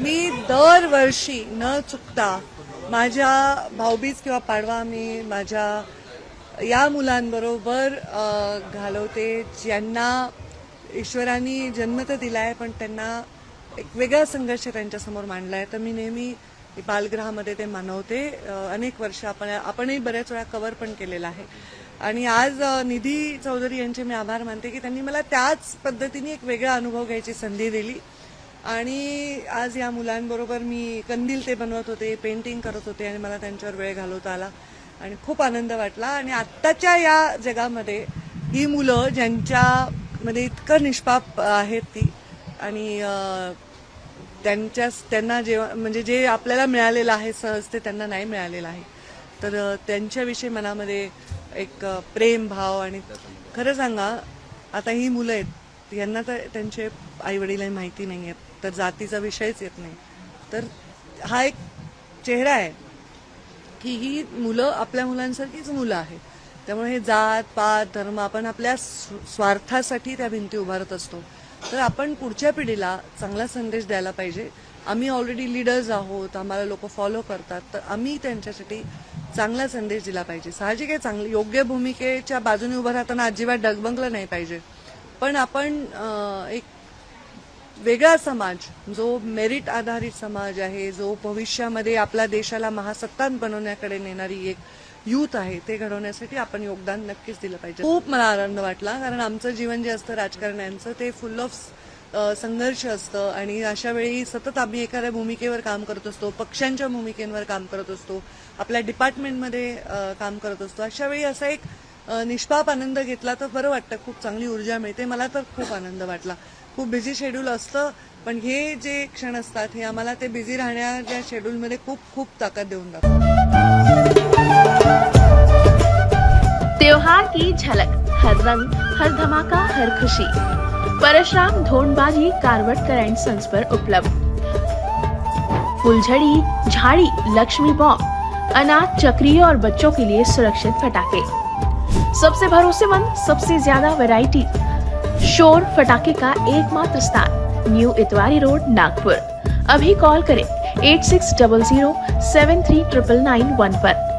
मी दरवर्षी न चुकता माझ्या भाऊबीज किंवा पाडवा मी माझ्या या मुलांबरोबर घालवते ज्यांना ईश्वराने जन्म तर दिला आहे पण त्यांना एक वेगळा संघर्ष त्यांच्यासमोर मांडला आहे तर मी नेहमी बालगृहामध्ये ते मानवते. अनेक वर्ष आपण आपणही बऱ्याच वेळा कवर पण केलेला आहे. आणि आज निधी चौधरी यांचे मी आभार मानते की त्यांनी मला त्याच पद्धतीने एक वेगळा अनुभव घ्यायची संधी दिली. आणि आज या मुलांबरोबर मी कंदील ते बनवत होते पेंटिंग करत होते आणि मला त्यांच्यावर वेळ घालवता आला. आणि खूप आनंद वाटला. आणि आत्ताच्या या जगामध्ये ही मुलं ज्यांच्यामध्ये इतकं निष्पाप आहेत ती आणि त्यांच्या त्यांना जेव्हा म्हणजे जे आपल्याला मिळालेलं आहे सहज ते त्यांना नाही मिळालेलं आहे. तर त्यांच्याविषयी मनामध्ये एक प्रेम भाव आणि खरं सांगा आता ही मुलं आहेत यांना तर त्यांचे आईवडिलांना माहिती नाही आहेत तर जातीचा विषयच येत नाही. तर हा एक चेहरा आहे की ही मुलं आपल्या मुलांसारखीच मुलं आहेत. त्यामुळे हे जात पात धर्म आपण आपल्या स्व- स्वार्थासाठी त्या भिंती उभारत असतो. तर आपण पुढच्या पिढीला चांगला संदेश द्यायला पाहिजे. आम्ही ऑलरेडी लीडर्स आहोत आम्हाला लोक फॉलो करतात. तर आम्ही त्यांच्यासाठी चांगला संदेश दिला पाहिजे. साहजिक आहे चांगली योग्य भूमिकेच्या बाजूने उभं राहताना अजिबात डगबंगलं नाही पाहिजे. पण आपण एक वेगळा समाज जो मेरिट आधारित समाज आहे जो भविष्यामध्ये आपल्या देशाला महासत्तांत बनवण्याकडे नेणारी एक युथ आहे ते घडवण्यासाठी आपण योगदान नक्कीच दिलं पाहिजे. खूप मला आनंद वाटला कारण आमचं जीवन जे असतं राजकारण्यांचं ते फुल ऑफ संघर्ष असतं. आणि अशा वेळी सतत आम्ही एखाद्या भूमिकेवर काम करत असतो पक्षांच्या भूमिकेवर काम करत असतो आपल्या डिपार्टमेंटमध्ये काम करत असतो. अशा वेळी असा एक निष्पाप आनंद घेतला तर बरं वाटतं. खूप चांगली ऊर्जा मिळते. मला तर खूप आनंद वाटला. खूप बिझी शेड्यूल असतं पण हे जे क्षण असतात हे आम्हाला ते बिझी राहण्याच्या शेड्यूलमध्ये खूप खूप ताकद देऊन जातात त्योहार की झलक. हर रंग हर धमाका हर खुशी. परशुराम धोंडबाजी कारवटकर एंड सन्स पर उपलब्ध. फुलझड़ी झाड़ी लक्ष्मी बॉम्ब. अनाथ चक्रीय और बच्चों के लिए सुरक्षित पटाखे. सबसे भरोसेमंद, सबसे ज़्यादा वैरायटी शोर फटाके का एकमात्र स्थान, न्यू इतवारी रोड, नागपुर। अभी कॉल करें eight six double zero seven three triple nine one पर